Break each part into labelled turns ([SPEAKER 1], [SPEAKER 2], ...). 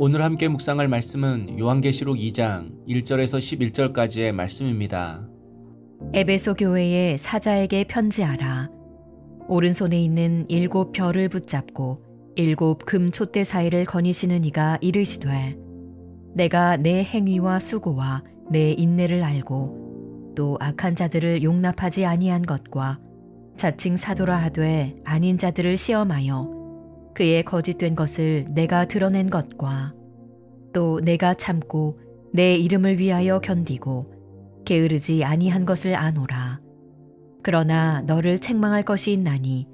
[SPEAKER 1] 오늘 함께 묵상할 말씀은 요한계시록 2장 1절에서 11절까지의 말씀입니다.
[SPEAKER 2] 에베소 교회의 사자에게 편지하라. 오른손에 있는 일곱 별을 붙잡고 일곱 금 촛대 사이를 거니시는 이가 이르시되 내가 내 행위와 수고와 내 인내를 알고 또 악한 자들을 용납하지 아니한 것과 자칭 사도라 하되 아닌 자들을 시험하여 그의 거짓된 것을 내가 드러낸 것과 또 내가 참고 내 이름을 위하여 견디고 게으르지 아니한 것을 아노라. 그러나 너를 책망할 것이 있나니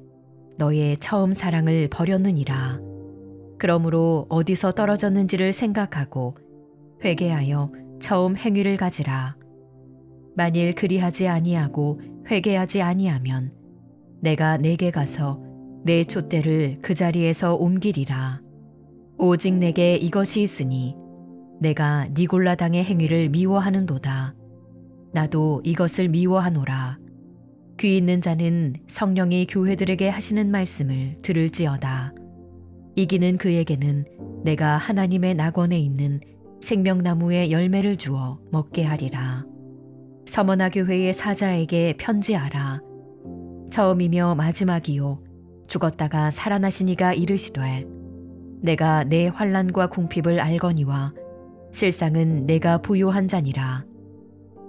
[SPEAKER 2] 너의 처음 사랑을 버렸느니라. 그러므로 어디서 떨어졌는지를 생각하고 회개하여 처음 행위를 가지라. 만일 그리하지 아니하고 회개하지 아니하면 내가 내게 가서 내 촛대를 그 자리에서 옮기리라. 오직 내게 이것이 있으니 내가 니골라 당의 행위를 미워하는도다. 나도 이것을 미워하노라. 귀 있는 자는 성령이 교회들에게 하시는 말씀을 들을지어다. 이기는 그에게는 내가 하나님의 낙원에 있는 생명나무의 열매를 주어 먹게 하리라. 서머나 교회의 사자에게 편지하라. 처음이며 마지막이요 죽었다가 살아나신 이가 이르시되 내가 내 환란과 궁핍을 알거니와 실상은 내가 부요한 자니라.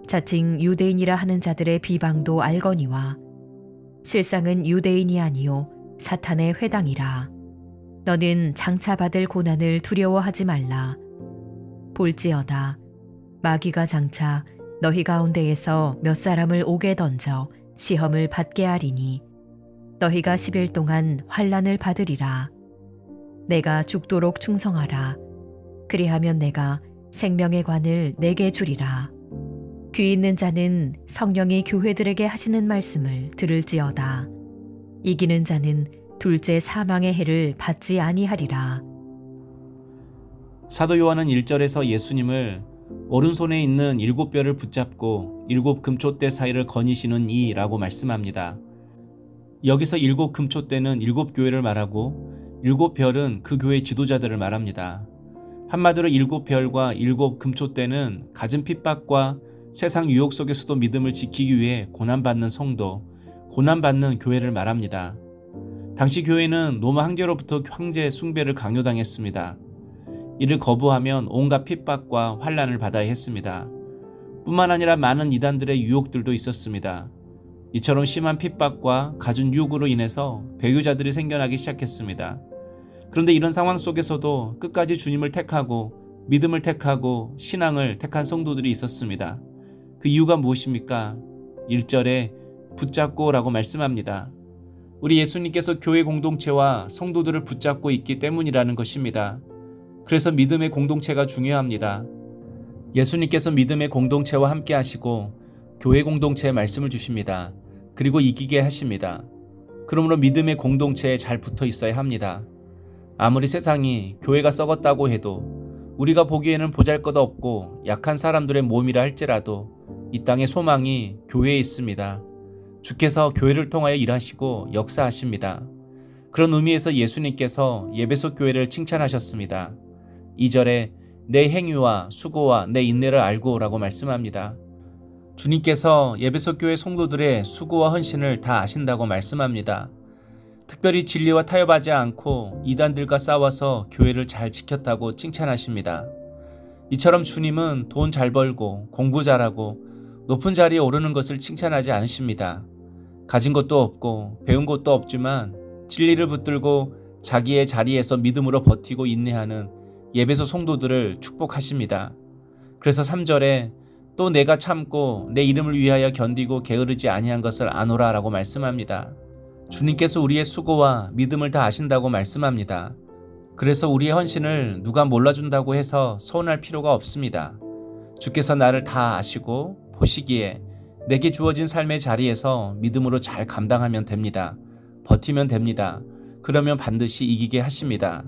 [SPEAKER 2] 자칭 유대인이라 하는 자들의 비방도 알거니와 실상은 유대인이 아니요 사탄의 회당이라. 너는 장차 받을 고난을 두려워하지 말라. 볼지어다 마귀가 장차 너희 가운데에서 몇 사람을 오게 던져 시험을 받게 하리니 너희가 10일 동안 환란을 받으리라. 내가 죽도록 충성하라. 그리하면 내가 생명의 관을 내게 주리라. 귀 있는 자는 성령이 교회들에게 하시는 말씀을 들을지어다. 이기는 자는 둘째 사망의 해를 받지 아니하리라.
[SPEAKER 1] 사도 요한은 1절에서 예수님을 오른손에 있는 일곱 별을 붙잡고 일곱 금초대 사이를 거니시는 이라고 말씀합니다. 여기서 일곱 금초대는 일곱 교회를 말하고 일곱 별은 그 교회 지도자들을 말합니다. 한마디로 일곱 별과 일곱 금초대는 갖은 핍박과 세상 유혹 속에서도 믿음을 지키기 위해 고난받는 성도, 고난받는 교회를 말합니다. 당시 교회는 로마 황제로부터 황제 숭배를 강요당했습니다. 이를 거부하면 온갖 핍박과 환란을 받아야 했습니다. 뿐만 아니라 많은 이단들의 유혹들도 있었습니다. 이처럼 심한 핍박과 갖은 유혹으로 인해서 배교자들이 생겨나기 시작했습니다. 그런데 이런 상황 속에서도 끝까지 주님을 택하고 믿음을 택하고 신앙을 택한 성도들이 있었습니다. 그 이유가 무엇입니까? 1절에 붙잡고 라고 말씀합니다. 우리 예수님께서 교회 공동체와 성도들을 붙잡고 있기 때문이라는 것입니다. 그래서 믿음의 공동체가 중요합니다. 예수님께서 믿음의 공동체와 함께 하시고 교회 공동체에 말씀을 주십니다. 그리고 이기게 하십니다. 그러므로 믿음의 공동체에 잘 붙어 있어야 합니다. 아무리 세상이 교회가 썩었다고 해도 우리가 보기에는 보잘 것 없고 약한 사람들의 몸이라 할지라도 이 땅의 소망이 교회에 있습니다. 주께서 교회를 통하여 일하시고 역사하십니다. 그런 의미에서 예수님께서 예배소 교회를 칭찬하셨습니다. 2절에 내 행위와 수고와 내 인내를 알고 라고 말씀합니다. 주님께서 예배소 교회 성도들의 수고와 헌신을 다 아신다고 말씀합니다. 특별히 진리와 타협하지 않고 이단들과 싸워서 교회를 잘 지켰다고 칭찬하십니다. 이처럼 주님은 돈 잘 벌고 공부 잘하고 높은 자리에 오르는 것을 칭찬하지 않으십니다. 가진 것도 없고 배운 것도 없지만 진리를 붙들고 자기의 자리에서 믿음으로 버티고 인내하는 예배소 성도들을 축복하십니다. 그래서 3절에 또 내가 참고 내 이름을 위하여 견디고 게으르지 아니한 것을 아노라라고 말씀합니다. 주님께서 우리의 수고와 믿음을 다 아신다고 말씀합니다. 그래서 우리의 헌신을 누가 몰라준다고 해서 서운할 필요가 없습니다. 주께서 나를 다 아시고 보시기에 내게 주어진 삶의 자리에서 믿음으로 잘 감당하면 됩니다. 버티면 됩니다. 그러면 반드시 이기게 하십니다.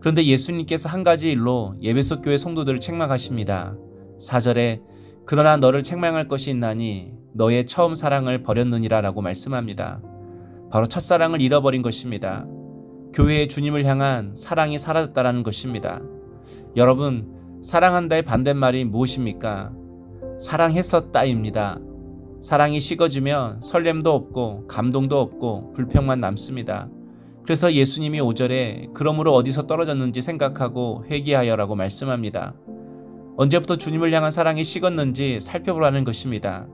[SPEAKER 1] 그런데 예수님께서 한 가지 일로 예배석 교회 성도들을 책망하십니다. 4절에 그러나 너를 책망할 것이 있나니 너의 처음 사랑을 버렸느니라 라고 말씀합니다. 바로 첫사랑을 잃어버린 것입니다. 교회의 주님을 향한 사랑이 사라졌다라는 것입니다. 여러분, 사랑한다의 반대말이 무엇입니까? 사랑했었다입니다. 사랑이 식어지면 설렘도 없고 감동도 없고 불평만 남습니다. 그래서 예수님이 5절에 그러므로 어디서 떨어졌는지 생각하고 회개하여라고 말씀합니다. 언제부터 주님을 향한 사랑이 식었는지 살펴보라는 것입니다.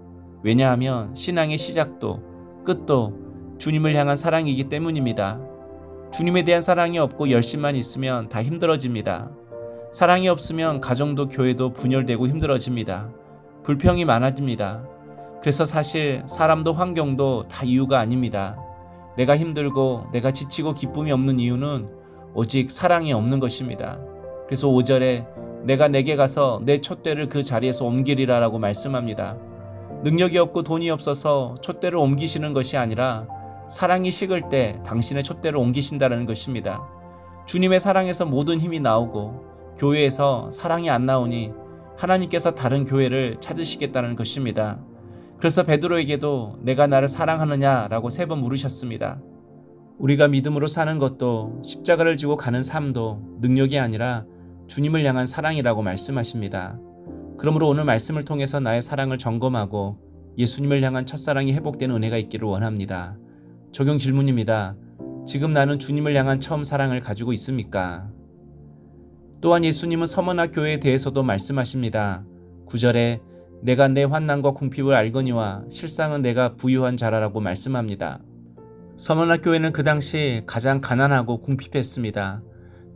[SPEAKER 1] 왜냐하면 신앙의 시작도 끝도 주님을 향한 사랑이기 때문입니다. 주님에 대한 사랑이 없고 열심만 있으면 다 힘들어집니다. 사랑이 없으면 가정도 교회도 분열되고 힘들어집니다. 불평이 많아집니다. 그래서 사실 사람도 환경도 다 이유가 아닙니다. 내가 힘들고 내가 지치고 기쁨이 없는 이유는 오직 사랑이 없는 것입니다. 그래서 5절에 내가 내게 가서 내 촛대를 그 자리에서 옮기리라라고 말씀합니다. 능력이 없고 돈이 없어서 촛대를 옮기시는 것이 아니라 사랑이 식을 때 당신의 촛대를 옮기신다는 것입니다. 주님의 사랑에서 모든 힘이 나오고 교회에서 사랑이 안 나오니 하나님께서 다른 교회를 찾으시겠다는 것입니다. 그래서 베드로에게도 내가 나를 사랑하느냐라고 세 번 물으셨습니다. 우리가 믿음으로 사는 것도 십자가를 지고 가는 삶도 능력이 아니라 주님을 향한 사랑이라고 말씀하십니다. 그러므로 오늘 말씀을 통해서 나의 사랑을 점검하고 예수님을 향한 첫사랑이 회복되는 은혜가 있기를 원합니다. 적용 질문입니다. 지금 나는 주님을 향한 처음 사랑을 가지고 있습니까? 또한 예수님은 서머나 교회에 대해서도 말씀하십니다. 9절에 내가 내 환난과 궁핍을 알거니와 실상은 내가 부유한 자라라고 말씀합니다. 서머나 교회는 그 당시 가장 가난하고 궁핍했습니다.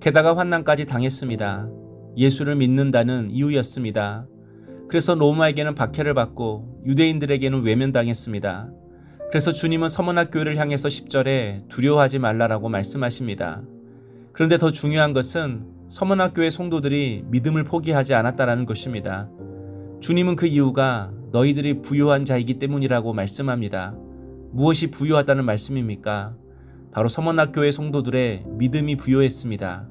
[SPEAKER 1] 게다가 환난까지 당했습니다. 예수를 믿는다는 이유였습니다. 그래서 로마에게는 박해를 받고 유대인들에게는 외면당했습니다. 그래서 주님은 서머나 교회를 향해서 10절에 두려워하지 말라라고 말씀하십니다. 그런데 더 중요한 것은 서머나 교회 성도들이 믿음을 포기하지 않았다라는 것입니다. 주님은 그 이유가 너희들이 부유한 자이기 때문이라고 말씀합니다. 무엇이 부유하다는 말씀입니까? 바로 서머나 교회 성도들의 믿음이 부유했습니다.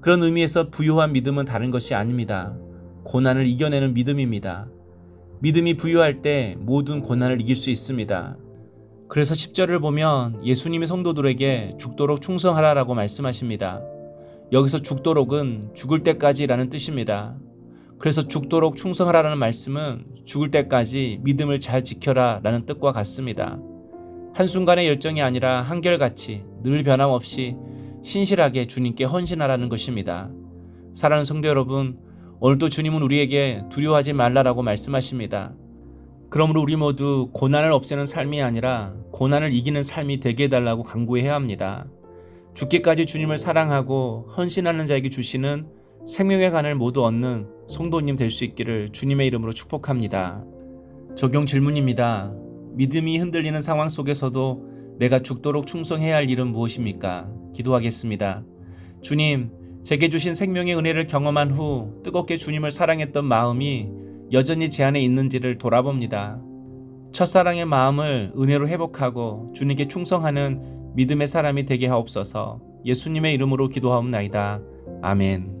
[SPEAKER 1] 그런 의미에서 부유한 믿음은 다른 것이 아닙니다. 고난을 이겨내는 믿음입니다. 믿음이 부유할 때 모든 고난을 이길 수 있습니다. 그래서 10절을 보면 예수님이 성도들에게 죽도록 충성하라라고 말씀하십니다. 여기서 죽도록은 죽을 때까지라는 뜻입니다. 그래서 죽도록 충성하라는 말씀은 죽을 때까지 믿음을 잘 지켜라 라는 뜻과 같습니다. 한순간의 열정이 아니라 한결같이 늘 변함없이 신실하게 주님께 헌신하라는 것입니다. 사랑하는 성도 여러분, 오늘도 주님은 우리에게 두려워하지 말라라고 말씀하십니다. 그러므로 우리 모두 고난을 없애는 삶이 아니라 고난을 이기는 삶이 되게 해달라고 강구해야 합니다. 죽기까지 주님을 사랑하고 헌신하는 자에게 주시는 생명의 간을 모두 얻는 성도님 될 수 있기를 주님의 이름으로 축복합니다. 적용 질문입니다. 믿음이 흔들리는 상황 속에서도 내가 죽도록 충성해야 할 일은 무엇입니까? 기도하겠습니다. 주님, 제게 주신 생명의 은혜를 경험한 후 뜨겁게 주님을 사랑했던 마음이 여전히 제 안에 있는지를 돌아봅니다. 첫사랑의 마음을 은혜로 회복하고 주님께 충성하는 믿음의 사람이 되게 하옵소서 예수님의 이름으로 기도하옵나이다. 아멘.